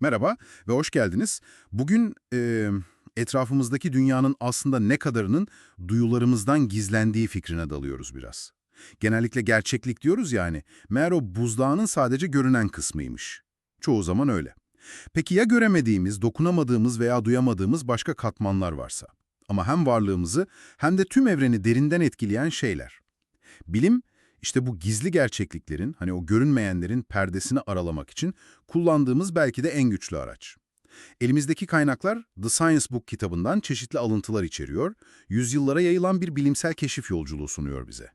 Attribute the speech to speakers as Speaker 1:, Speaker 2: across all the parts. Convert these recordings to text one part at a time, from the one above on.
Speaker 1: Merhaba ve hoş geldiniz. Bugün e, etrafımızdaki dünyanın aslında ne kadarının duyularımızdan gizlendiği fikrine dalıyoruz biraz. Genellikle gerçeklik diyoruz yani. Meğer o buzdağının sadece görünen kısmıymış. Çoğu zaman öyle. Peki ya göremediğimiz, dokunamadığımız veya duyamadığımız başka katmanlar varsa? Ama hem varlığımızı hem de tüm evreni derinden etkileyen şeyler. Bilim, işte bu gizli gerçekliklerin, hani o görünmeyenlerin perdesini aralamak için kullandığımız belki de en güçlü araç. Elimizdeki kaynaklar The Science Book kitabından çeşitli alıntılar içeriyor, yüzyıllara yayılan bir bilimsel keşif yolculuğu sunuyor bize.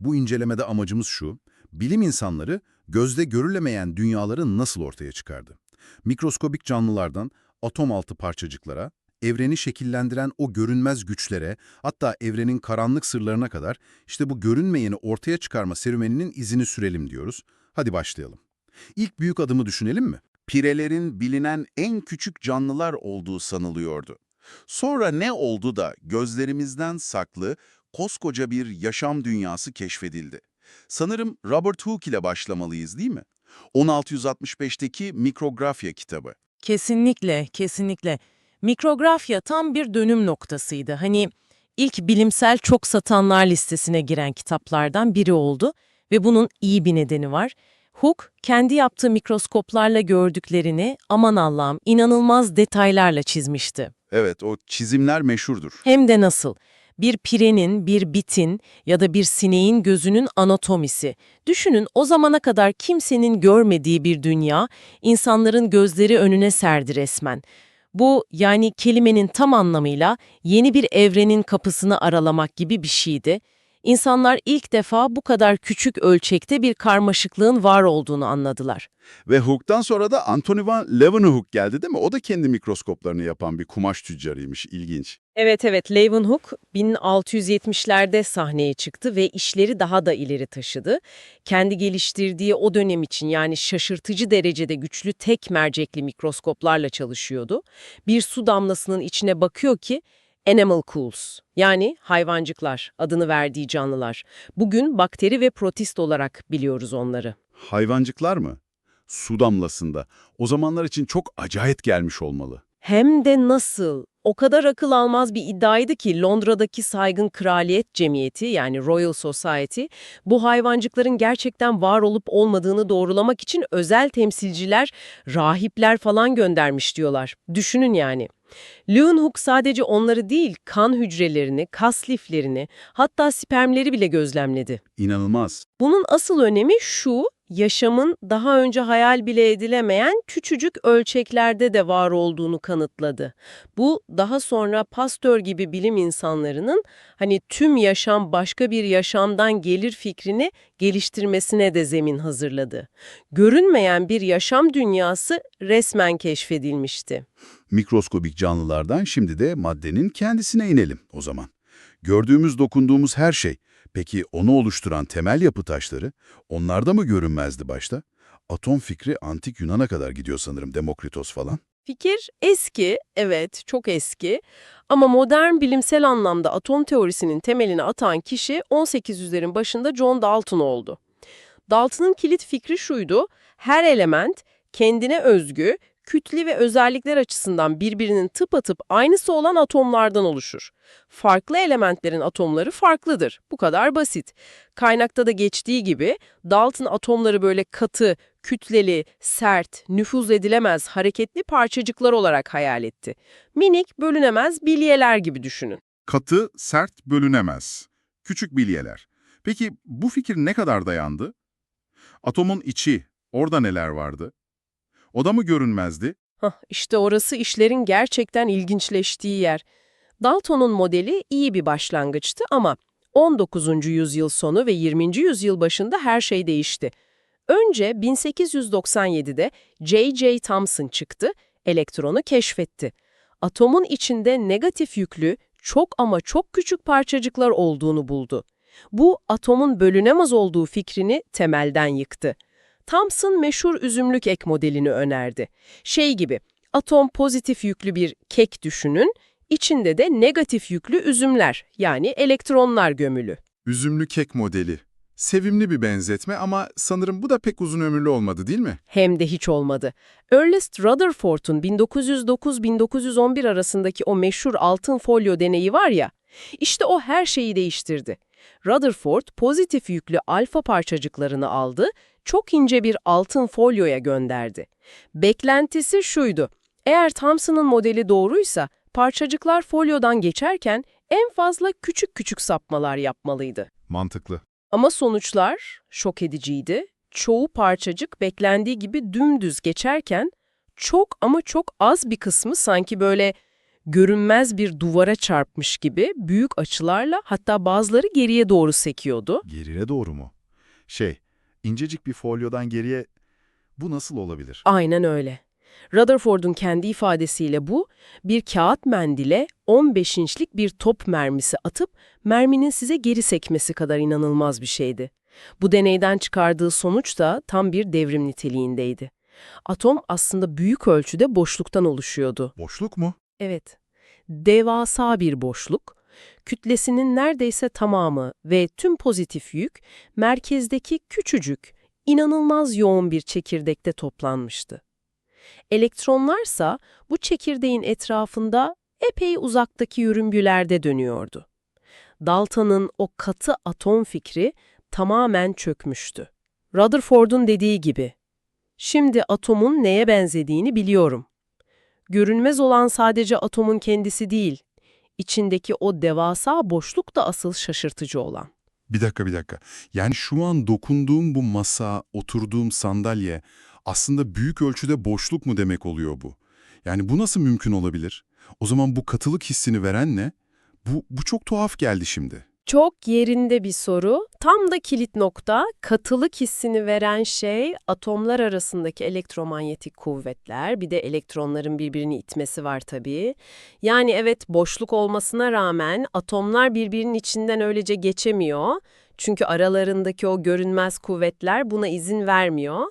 Speaker 1: Bu incelemede amacımız şu, bilim insanları gözde görülemeyen dünyaları nasıl ortaya çıkardı? Mikroskobik canlılardan atom altı parçacıklara, evreni şekillendiren o görünmez güçlere, hatta evrenin karanlık sırlarına kadar işte bu görünmeyeni ortaya çıkarma serüveninin izini sürelim diyoruz. Hadi başlayalım. İlk büyük adımı düşünelim mi?
Speaker 2: pirelerin bilinen en küçük canlılar olduğu sanılıyordu. Sonra ne oldu da gözlerimizden saklı koskoca bir yaşam dünyası keşfedildi? Sanırım Robert Hooke ile başlamalıyız değil mi? 1665'teki Mikrografya kitabı.
Speaker 3: Kesinlikle, kesinlikle. Mikrografya tam bir dönüm noktasıydı. Hani ilk bilimsel çok satanlar listesine giren kitaplardan biri oldu ve bunun iyi bir nedeni var. Hooke, kendi yaptığı mikroskoplarla gördüklerini aman Allah'ım inanılmaz detaylarla çizmişti.
Speaker 2: Evet, o çizimler meşhurdur.
Speaker 3: Hem de nasıl? Bir pirenin, bir bitin ya da bir sineğin gözünün anatomisi. Düşünün o zamana kadar kimsenin görmediği bir dünya, insanların gözleri önüne serdi resmen. Bu yani kelimenin tam anlamıyla yeni bir evrenin kapısını aralamak gibi bir şeydi. İnsanlar ilk defa bu kadar küçük ölçekte bir karmaşıklığın var olduğunu anladılar.
Speaker 2: Ve Hooke'dan sonra da Anthony van Leeuwenhoek geldi değil mi? O da kendi mikroskoplarını yapan bir kumaş tüccarıymış. İlginç.
Speaker 3: Evet evet Leeuwenhoek 1670'lerde sahneye çıktı ve işleri daha da ileri taşıdı. Kendi geliştirdiği o dönem için yani şaşırtıcı derecede güçlü tek mercekli mikroskoplarla çalışıyordu. Bir su damlasının içine bakıyor ki animal cools yani hayvancıklar adını verdiği canlılar. Bugün bakteri ve protist olarak biliyoruz onları.
Speaker 2: Hayvancıklar mı? Su damlasında. O zamanlar için çok acayip gelmiş olmalı.
Speaker 3: Hem de nasıl? O kadar akıl almaz bir iddiaydı ki Londra'daki saygın kraliyet cemiyeti yani Royal Society bu hayvancıkların gerçekten var olup olmadığını doğrulamak için özel temsilciler, rahipler falan göndermiş diyorlar. Düşünün yani. Leeuwenhoek sadece onları değil, kan hücrelerini, kas liflerini, hatta spermleri bile gözlemledi.
Speaker 2: İnanılmaz.
Speaker 3: Bunun asıl önemi şu, yaşamın daha önce hayal bile edilemeyen küçücük ölçeklerde de var olduğunu kanıtladı. Bu daha sonra Pasteur gibi bilim insanlarının hani tüm yaşam başka bir yaşamdan gelir fikrini geliştirmesine de zemin hazırladı. Görünmeyen bir yaşam dünyası resmen keşfedilmişti.
Speaker 2: Mikroskobik canlılardan şimdi de maddenin kendisine inelim o zaman. Gördüğümüz, dokunduğumuz her şey. Peki onu oluşturan temel yapı taşları, onlar da mı görünmezdi başta? Atom fikri antik Yunan'a kadar gidiyor sanırım Demokritos falan.
Speaker 3: Fikir eski, evet çok eski ama modern bilimsel anlamda atom teorisinin temelini atan kişi 1800'lerin başında John Dalton oldu. Dalton'ın kilit fikri şuydu, her element kendine özgü, kütle ve özellikler açısından birbirinin tıpatıp aynısı olan atomlardan oluşur. Farklı elementlerin atomları farklıdır. Bu kadar basit. Kaynakta da geçtiği gibi Dalton atomları böyle katı, kütleli, sert, nüfuz edilemez, hareketli parçacıklar olarak hayal etti. Minik, bölünemez bilyeler gibi düşünün.
Speaker 1: Katı, sert, bölünemez. Küçük bilyeler. Peki bu fikir ne kadar dayandı? Atomun içi, orada neler vardı? O da mı görünmezdi?
Speaker 3: Hah, işte orası işlerin gerçekten ilginçleştiği yer. Dalton'un modeli iyi bir başlangıçtı ama 19. yüzyıl sonu ve 20. yüzyıl başında her şey değişti. Önce 1897'de J.J. Thomson çıktı, elektronu keşfetti. Atomun içinde negatif yüklü, çok ama çok küçük parçacıklar olduğunu buldu. Bu atomun bölünemez olduğu fikrini temelden yıktı. Thomson meşhur üzümlük ek modelini önerdi. Şey gibi, atom pozitif yüklü bir kek düşünün, içinde de negatif yüklü üzümler yani elektronlar gömülü.
Speaker 1: Üzümlü kek modeli. Sevimli bir benzetme ama sanırım bu da pek uzun ömürlü olmadı değil mi?
Speaker 3: Hem de hiç olmadı. Ernest Rutherford'un 1909-1911 arasındaki o meşhur altın folyo deneyi var ya, işte o her şeyi değiştirdi. Rutherford pozitif yüklü alfa parçacıklarını aldı, çok ince bir altın folyoya gönderdi. Beklentisi şuydu, eğer Thomson'ın modeli doğruysa parçacıklar folyodan geçerken en fazla küçük küçük sapmalar yapmalıydı.
Speaker 1: Mantıklı.
Speaker 3: Ama sonuçlar şok ediciydi. Çoğu parçacık beklendiği gibi dümdüz geçerken çok ama çok az bir kısmı sanki böyle görünmez bir duvara çarpmış gibi büyük açılarla hatta bazıları geriye doğru sekiyordu.
Speaker 1: Geriye doğru mu? Şey, incecik bir folyodan geriye bu nasıl olabilir?
Speaker 3: Aynen öyle. Rutherford'un kendi ifadesiyle bu, bir kağıt mendile 15 inçlik bir top mermisi atıp merminin size geri sekmesi kadar inanılmaz bir şeydi. Bu deneyden çıkardığı sonuç da tam bir devrim niteliğindeydi. Atom aslında büyük ölçüde boşluktan oluşuyordu.
Speaker 1: Boşluk mu?
Speaker 3: Evet, devasa bir boşluk, kütlesinin neredeyse tamamı ve tüm pozitif yük merkezdeki küçücük, inanılmaz yoğun bir çekirdekte toplanmıştı. Elektronlarsa bu çekirdeğin etrafında epey uzaktaki yörüngülerde dönüyordu. Dalton'ın o katı atom fikri tamamen çökmüştü. Rutherford'un dediği gibi, şimdi atomun neye benzediğini biliyorum. Görünmez olan sadece atomun kendisi değil, içindeki o devasa boşluk da asıl şaşırtıcı olan.
Speaker 1: Bir dakika bir dakika. Yani şu an dokunduğum bu masa, oturduğum sandalye aslında büyük ölçüde boşluk mu demek oluyor bu? Yani bu nasıl mümkün olabilir? O zaman bu katılık hissini veren ne? Bu, bu çok tuhaf geldi şimdi.
Speaker 3: Çok yerinde bir soru. Tam da kilit nokta, katılık hissini veren şey atomlar arasındaki elektromanyetik kuvvetler, bir de elektronların birbirini itmesi var tabii. Yani evet boşluk olmasına rağmen atomlar birbirinin içinden öylece geçemiyor. Çünkü aralarındaki o görünmez kuvvetler buna izin vermiyor.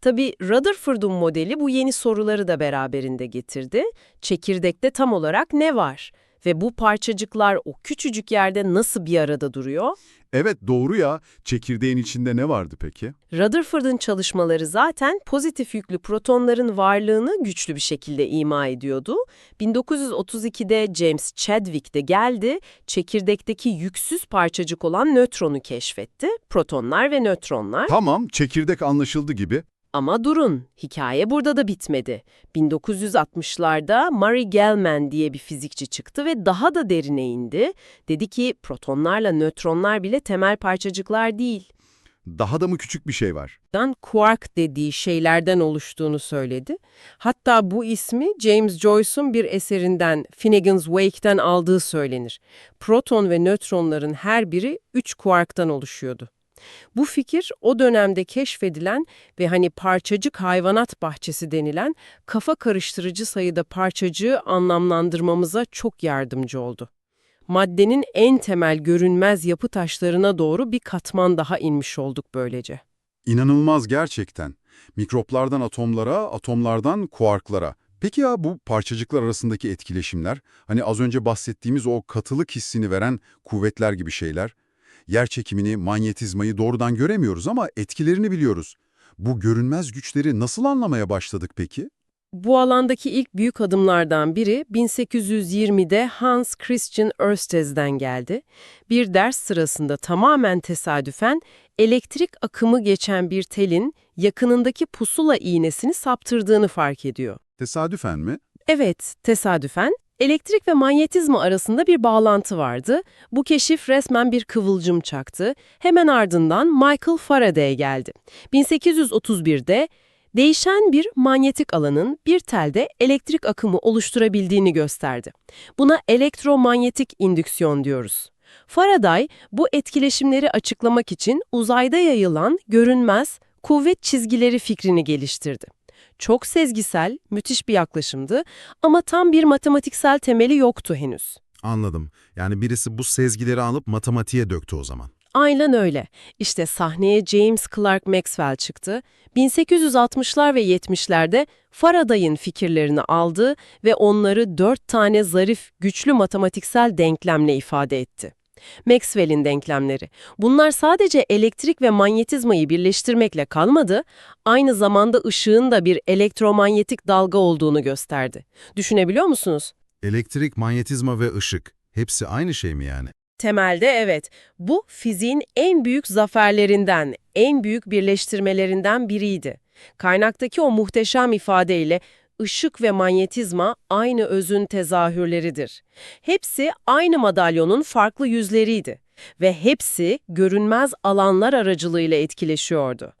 Speaker 3: Tabii Rutherford'un modeli bu yeni soruları da beraberinde getirdi. Çekirdekte tam olarak ne var? Ve bu parçacıklar o küçücük yerde nasıl bir arada duruyor?
Speaker 1: Evet doğru ya. Çekirdeğin içinde ne vardı peki?
Speaker 3: Rutherford'un çalışmaları zaten pozitif yüklü protonların varlığını güçlü bir şekilde ima ediyordu. 1932'de James Chadwick de geldi, çekirdekteki yüksüz parçacık olan nötronu keşfetti. Protonlar ve nötronlar.
Speaker 1: Tamam, çekirdek anlaşıldı gibi.
Speaker 3: Ama durun, hikaye burada da bitmedi. 1960'larda Murray Gell-Mann diye bir fizikçi çıktı ve daha da derine indi. Dedi ki protonlarla nötronlar bile temel parçacıklar değil.
Speaker 1: Daha da mı küçük bir şey var?
Speaker 3: Dan quark dediği şeylerden oluştuğunu söyledi. Hatta bu ismi James Joyce'un bir eserinden Finnegan's Wake'ten aldığı söylenir. Proton ve nötronların her biri 3 quarktan oluşuyordu. Bu fikir o dönemde keşfedilen ve hani parçacık hayvanat bahçesi denilen kafa karıştırıcı sayıda parçacığı anlamlandırmamıza çok yardımcı oldu. Maddenin en temel görünmez yapı taşlarına doğru bir katman daha inmiş olduk böylece.
Speaker 1: İnanılmaz gerçekten. Mikroplardan atomlara, atomlardan kuarklara. Peki ya bu parçacıklar arasındaki etkileşimler, hani az önce bahsettiğimiz o katılık hissini veren kuvvetler gibi şeyler, yer çekimini, manyetizmayı doğrudan göremiyoruz ama etkilerini biliyoruz. Bu görünmez güçleri nasıl anlamaya başladık peki?
Speaker 3: Bu alandaki ilk büyük adımlardan biri 1820'de Hans Christian Ørsted'den geldi. Bir ders sırasında tamamen tesadüfen elektrik akımı geçen bir telin yakınındaki pusula iğnesini saptırdığını fark ediyor.
Speaker 1: Tesadüfen mi?
Speaker 3: Evet, tesadüfen elektrik ve manyetizma arasında bir bağlantı vardı. Bu keşif resmen bir kıvılcım çaktı. Hemen ardından Michael Faraday geldi. 1831'de değişen bir manyetik alanın bir telde elektrik akımı oluşturabildiğini gösterdi. Buna elektromanyetik indüksiyon diyoruz. Faraday bu etkileşimleri açıklamak için uzayda yayılan görünmez kuvvet çizgileri fikrini geliştirdi. Çok sezgisel, müthiş bir yaklaşımdı ama tam bir matematiksel temeli yoktu henüz.
Speaker 4: Anladım. Yani birisi bu sezgileri alıp matematiğe döktü o zaman.
Speaker 3: Aynen öyle. İşte sahneye James Clerk Maxwell çıktı. 1860'lar ve 70'lerde Faraday'ın fikirlerini aldı ve onları dört tane zarif, güçlü matematiksel denklemle ifade etti. Maxwell'in denklemleri. Bunlar sadece elektrik ve manyetizmayı birleştirmekle kalmadı, aynı zamanda ışığın da bir elektromanyetik dalga olduğunu gösterdi. Düşünebiliyor musunuz?
Speaker 5: Elektrik, manyetizma ve ışık. Hepsi aynı şey mi yani?
Speaker 3: Temelde evet. Bu fiziğin en büyük zaferlerinden, en büyük birleştirmelerinden biriydi. Kaynaktaki o muhteşem ifadeyle ışık ve manyetizma aynı özün tezahürleridir. Hepsi aynı madalyonun farklı yüzleriydi ve hepsi görünmez alanlar aracılığıyla etkileşiyordu.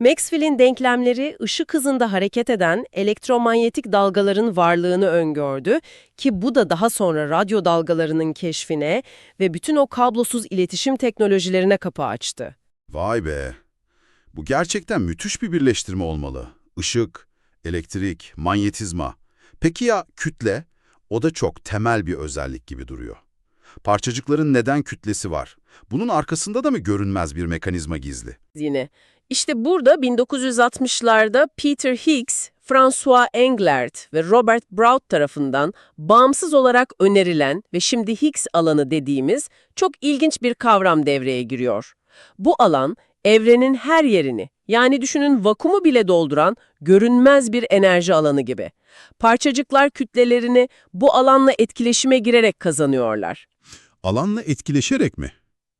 Speaker 3: Maxwell'in denklemleri ışık hızında hareket eden elektromanyetik dalgaların varlığını öngördü ki bu da daha sonra radyo dalgalarının keşfine ve bütün o kablosuz iletişim teknolojilerine kapı açtı.
Speaker 6: Vay be! Bu gerçekten müthiş bir birleştirme olmalı. Işık, elektrik, manyetizma. Peki ya kütle? O da çok temel bir özellik gibi duruyor. Parçacıkların neden kütlesi var? Bunun arkasında da mı görünmez bir mekanizma gizli?
Speaker 3: Yine. İşte burada 1960'larda Peter Higgs, François Englert ve Robert Brout tarafından bağımsız olarak önerilen ve şimdi Higgs alanı dediğimiz çok ilginç bir kavram devreye giriyor. Bu alan evrenin her yerini, yani düşünün vakumu bile dolduran görünmez bir enerji alanı gibi. Parçacıklar kütlelerini bu alanla etkileşime girerek kazanıyorlar.
Speaker 6: Alanla etkileşerek mi?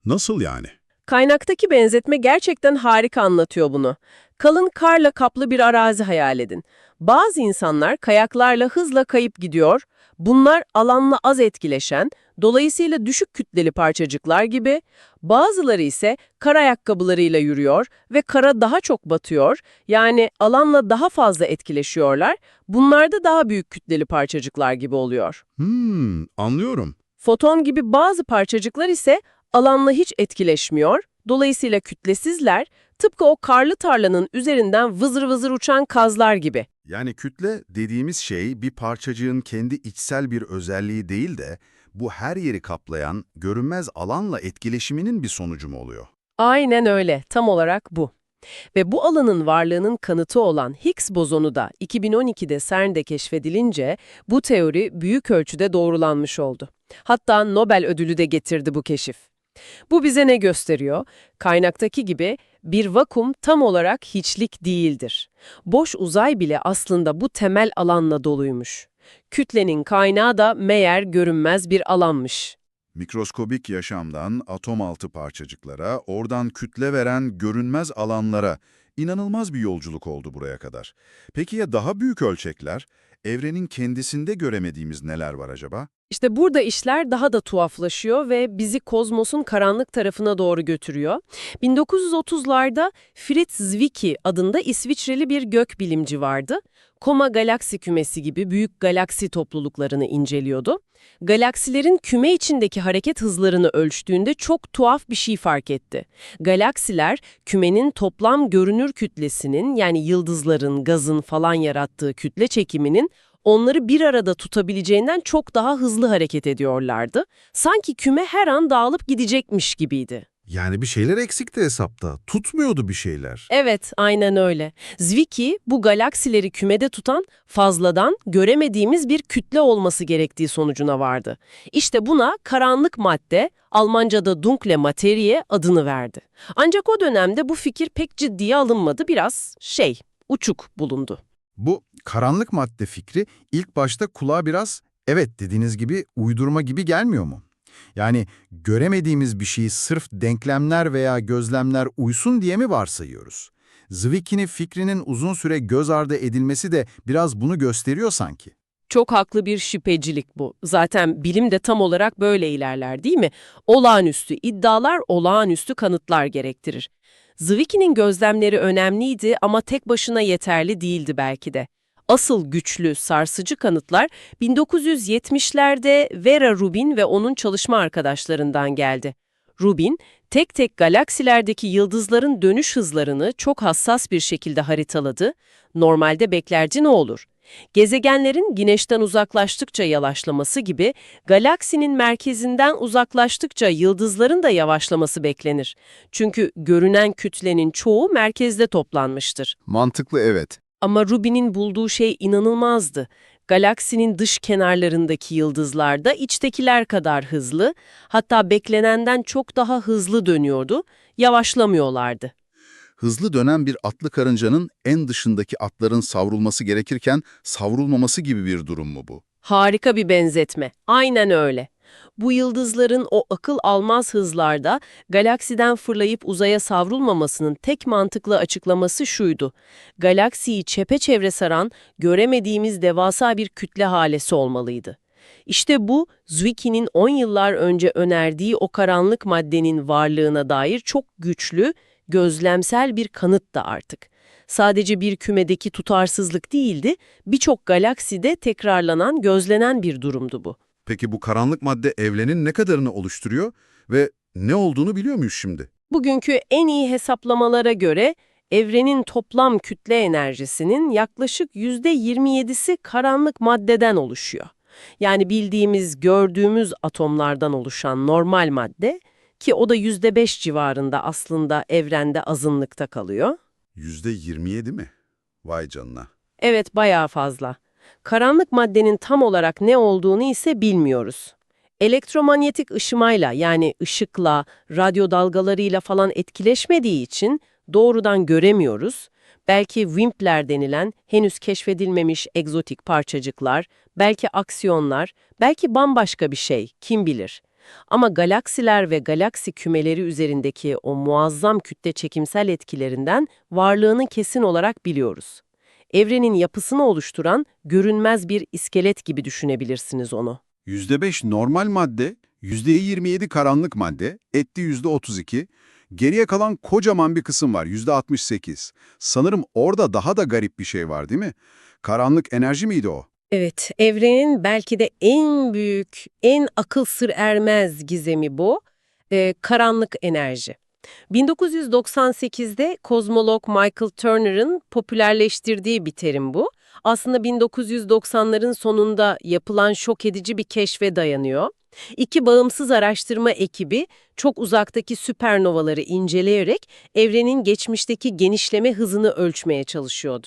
Speaker 6: Nasıl yani?
Speaker 3: Kaynaktaki benzetme gerçekten harika anlatıyor bunu. Kalın karla kaplı bir arazi hayal edin. Bazı insanlar kayaklarla hızla kayıp gidiyor. Bunlar alanla az etkileşen, dolayısıyla düşük kütleli parçacıklar gibi. Bazıları ise kar ayakkabılarıyla yürüyor ve kara daha çok batıyor. Yani alanla daha fazla etkileşiyorlar. Bunlar da daha büyük kütleli parçacıklar gibi oluyor.
Speaker 6: Hmm, anlıyorum.
Speaker 3: Foton gibi bazı parçacıklar ise alanla hiç etkileşmiyor, dolayısıyla kütlesizler, tıpkı o karlı tarlanın üzerinden vızır vızır uçan kazlar gibi.
Speaker 6: Yani kütle dediğimiz şey bir parçacığın kendi içsel bir özelliği değil de bu her yeri kaplayan görünmez alanla etkileşiminin bir sonucu mu oluyor?
Speaker 3: Aynen öyle, tam olarak bu. Ve bu alanın varlığının kanıtı olan Higgs bozonu da 2012'de CERN'de keşfedilince bu teori büyük ölçüde doğrulanmış oldu. Hatta Nobel ödülü de getirdi bu keşif. Bu bize ne gösteriyor? Kaynaktaki gibi bir vakum tam olarak hiçlik değildir. Boş uzay bile aslında bu temel alanla doluymuş. Kütlenin kaynağı da meğer görünmez bir alanmış.
Speaker 1: Mikroskobik yaşamdan atom altı parçacıklara, oradan kütle veren görünmez alanlara inanılmaz bir yolculuk oldu buraya kadar. Peki ya daha büyük ölçekler? Evrenin kendisinde göremediğimiz neler var acaba?
Speaker 3: İşte burada işler daha da tuhaflaşıyor ve bizi kozmosun karanlık tarafına doğru götürüyor. 1930'larda Fritz Zwicky adında İsviçreli bir gökbilimci vardı. Koma galaksi kümesi gibi büyük galaksi topluluklarını inceliyordu. Galaksilerin küme içindeki hareket hızlarını ölçtüğünde çok tuhaf bir şey fark etti. Galaksiler kümenin toplam görünür kütlesinin yani yıldızların, gazın falan yarattığı kütle çekiminin onları bir arada tutabileceğinden çok daha hızlı hareket ediyorlardı. Sanki küme her an dağılıp gidecekmiş gibiydi.
Speaker 5: Yani bir şeyler eksikti hesapta. Tutmuyordu bir şeyler.
Speaker 3: Evet, aynen öyle. Zwicky, bu galaksileri kümede tutan fazladan göremediğimiz bir kütle olması gerektiği sonucuna vardı. İşte buna karanlık madde, Almanca'da dunkle Materie adını verdi. Ancak o dönemde bu fikir pek ciddiye alınmadı, biraz şey, uçuk bulundu.
Speaker 6: Bu karanlık madde fikri ilk başta kulağa biraz evet dediğiniz gibi uydurma gibi gelmiyor mu? Yani göremediğimiz bir şeyi sırf denklemler veya gözlemler uysun diye mi varsayıyoruz? Zwicky'nin fikrinin uzun süre göz ardı edilmesi de biraz bunu gösteriyor sanki.
Speaker 3: Çok haklı bir şüphecilik bu. Zaten bilim de tam olarak böyle ilerler değil mi? Olağanüstü iddialar olağanüstü kanıtlar gerektirir. Zwicky'nin gözlemleri önemliydi ama tek başına yeterli değildi belki de. Asıl güçlü, sarsıcı kanıtlar 1970'lerde Vera Rubin ve onun çalışma arkadaşlarından geldi. Rubin, tek tek galaksilerdeki yıldızların dönüş hızlarını çok hassas bir şekilde haritaladı. Normalde beklerci ne olur? Gezegenlerin güneşten uzaklaştıkça yavaşlaması gibi galaksinin merkezinden uzaklaştıkça yıldızların da yavaşlaması beklenir. Çünkü görünen kütlenin çoğu merkezde toplanmıştır.
Speaker 1: Mantıklı evet.
Speaker 3: Ama Rubin'in bulduğu şey inanılmazdı. Galaksinin dış kenarlarındaki yıldızlar da içtekiler kadar hızlı, hatta beklenenden çok daha hızlı dönüyordu, yavaşlamıyorlardı.
Speaker 1: Hızlı dönen bir atlı karıncanın en dışındaki atların savrulması gerekirken savrulmaması gibi bir durum mu bu?
Speaker 3: Harika bir benzetme. Aynen öyle. Bu yıldızların o akıl almaz hızlarda galaksiden fırlayıp uzaya savrulmamasının tek mantıklı açıklaması şuydu. Galaksiyi çepeçevre saran, göremediğimiz devasa bir kütle halesi olmalıydı. İşte bu, Zwickie'nin 10 yıllar önce önerdiği o karanlık maddenin varlığına dair çok güçlü, gözlemsel bir kanıt da artık. Sadece bir kümedeki tutarsızlık değildi, birçok galakside tekrarlanan, gözlenen bir durumdu bu.
Speaker 1: Peki bu karanlık madde evrenin ne kadarını oluşturuyor ve ne olduğunu biliyor muyuz şimdi?
Speaker 3: Bugünkü en iyi hesaplamalara göre evrenin toplam kütle enerjisinin yaklaşık %27'si karanlık maddeden oluşuyor. Yani bildiğimiz, gördüğümüz atomlardan oluşan normal madde ki o da %5 civarında aslında evrende azınlıkta kalıyor.
Speaker 1: %27 mi? Vay canına.
Speaker 3: Evet, bayağı fazla. Karanlık maddenin tam olarak ne olduğunu ise bilmiyoruz. Elektromanyetik ışımayla yani ışıkla, radyo dalgalarıyla falan etkileşmediği için doğrudan göremiyoruz. Belki WIMP'ler denilen henüz keşfedilmemiş egzotik parçacıklar, belki aksiyonlar, belki bambaşka bir şey, kim bilir. Ama galaksiler ve galaksi kümeleri üzerindeki o muazzam kütle çekimsel etkilerinden varlığını kesin olarak biliyoruz. Evrenin yapısını oluşturan görünmez bir iskelet gibi düşünebilirsiniz onu.
Speaker 7: %5 normal madde, %27 karanlık madde, etti %32. Geriye kalan kocaman bir kısım var, %68. Sanırım orada daha da garip bir şey var değil mi? Karanlık enerji miydi o?
Speaker 3: Evet, evrenin belki de en büyük, en akıl sır ermez gizemi bu. Ee, karanlık enerji. 1998'de kozmolog Michael Turner'ın popülerleştirdiği bir terim bu. Aslında 1990'ların sonunda yapılan şok edici bir keşfe dayanıyor. İki bağımsız araştırma ekibi çok uzaktaki süpernovaları inceleyerek evrenin geçmişteki genişleme hızını ölçmeye çalışıyordu.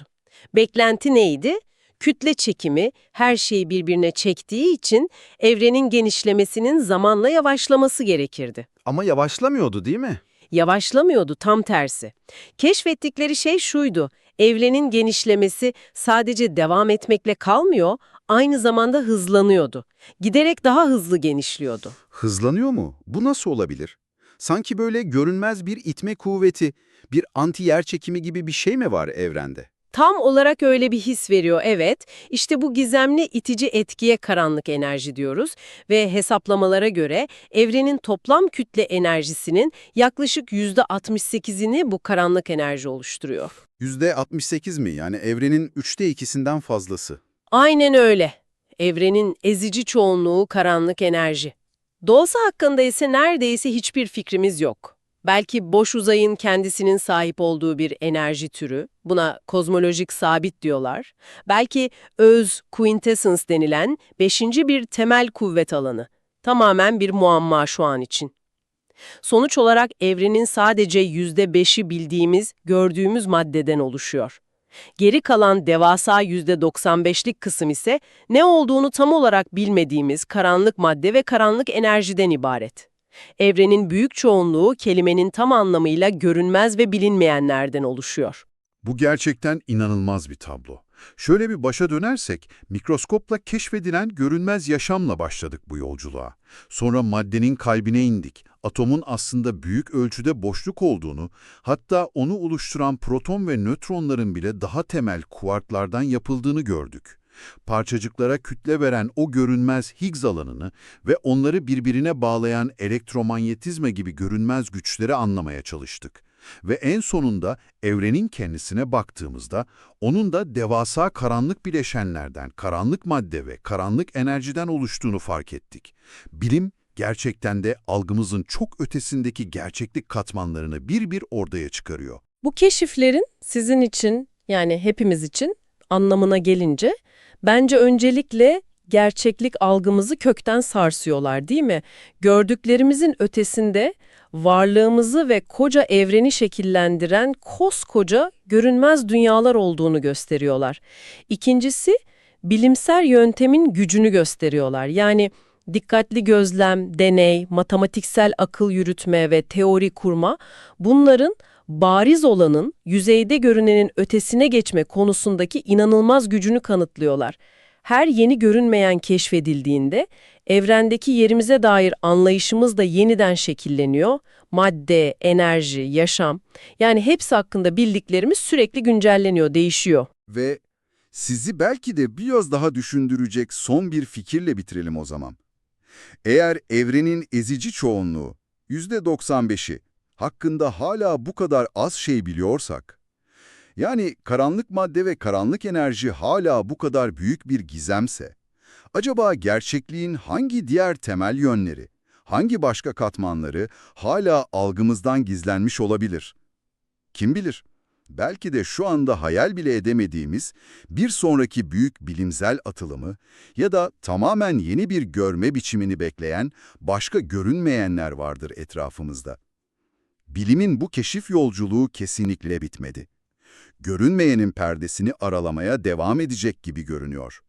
Speaker 3: Beklenti neydi? Kütle çekimi her şeyi birbirine çektiği için evrenin genişlemesinin zamanla yavaşlaması gerekirdi.
Speaker 5: Ama yavaşlamıyordu değil mi?
Speaker 3: Yavaşlamıyordu tam tersi. Keşfettikleri şey şuydu. Evrenin genişlemesi sadece devam etmekle kalmıyor, aynı zamanda hızlanıyordu. Giderek daha hızlı genişliyordu.
Speaker 1: Hızlanıyor mu? Bu nasıl olabilir? Sanki böyle görünmez bir itme kuvveti, bir anti yer çekimi gibi bir şey mi var evrende?
Speaker 3: Tam olarak öyle bir his veriyor evet. İşte bu gizemli itici etkiye karanlık enerji diyoruz ve hesaplamalara göre evrenin toplam kütle enerjisinin yaklaşık %68'ini bu karanlık enerji oluşturuyor.
Speaker 1: %68 mi? Yani evrenin üçte ikisinden fazlası.
Speaker 3: Aynen öyle. Evrenin ezici çoğunluğu karanlık enerji. Doğası hakkında ise neredeyse hiçbir fikrimiz yok. Belki boş uzayın kendisinin sahip olduğu bir enerji türü, buna kozmolojik sabit diyorlar. Belki öz, quintessence denilen beşinci bir temel kuvvet alanı. Tamamen bir muamma şu an için. Sonuç olarak evrenin sadece yüzde beşi bildiğimiz, gördüğümüz maddeden oluşuyor. Geri kalan devasa %95'lik kısım ise ne olduğunu tam olarak bilmediğimiz karanlık madde ve karanlık enerjiden ibaret. Evrenin büyük çoğunluğu kelimenin tam anlamıyla görünmez ve bilinmeyenlerden oluşuyor.
Speaker 1: Bu gerçekten inanılmaz bir tablo. Şöyle bir başa dönersek, mikroskopla keşfedilen görünmez yaşamla başladık bu yolculuğa. Sonra maddenin kalbine indik. Atomun aslında büyük ölçüde boşluk olduğunu, hatta onu oluşturan proton ve nötronların bile daha temel kuarklardan yapıldığını gördük. Parçacıklara kütle veren o görünmez Higgs alanını ve onları birbirine bağlayan elektromanyetizma gibi görünmez güçleri anlamaya çalıştık. Ve en sonunda evrenin kendisine baktığımızda onun da devasa karanlık bileşenlerden, karanlık madde ve karanlık enerjiden oluştuğunu fark ettik. Bilim gerçekten de algımızın çok ötesindeki gerçeklik katmanlarını bir bir ortaya çıkarıyor.
Speaker 3: Bu keşiflerin sizin için yani hepimiz için anlamına gelince bence öncelikle gerçeklik algımızı kökten sarsıyorlar değil mi? Gördüklerimizin ötesinde varlığımızı ve koca evreni şekillendiren koskoca görünmez dünyalar olduğunu gösteriyorlar. İkincisi bilimsel yöntemin gücünü gösteriyorlar. Yani dikkatli gözlem, deney, matematiksel akıl yürütme ve teori kurma bunların bariz olanın yüzeyde görünenin ötesine geçme konusundaki inanılmaz gücünü kanıtlıyorlar. Her yeni görünmeyen keşfedildiğinde evrendeki yerimize dair anlayışımız da yeniden şekilleniyor. Madde, enerji, yaşam yani hepsi hakkında bildiklerimiz sürekli güncelleniyor, değişiyor.
Speaker 1: Ve sizi belki de biraz daha düşündürecek son bir fikirle bitirelim o zaman. Eğer evrenin ezici çoğunluğu, %95'i, hakkında hala bu kadar az şey biliyorsak, yani karanlık madde ve karanlık enerji hala bu kadar büyük bir gizemse, acaba gerçekliğin hangi diğer temel yönleri, hangi başka katmanları hala algımızdan gizlenmiş olabilir? Kim bilir? Belki de şu anda hayal bile edemediğimiz bir sonraki büyük bilimsel atılımı ya da tamamen yeni bir görme biçimini bekleyen başka görünmeyenler vardır etrafımızda. Bilimin bu keşif yolculuğu kesinlikle bitmedi. Görünmeyenin perdesini aralamaya devam edecek gibi görünüyor.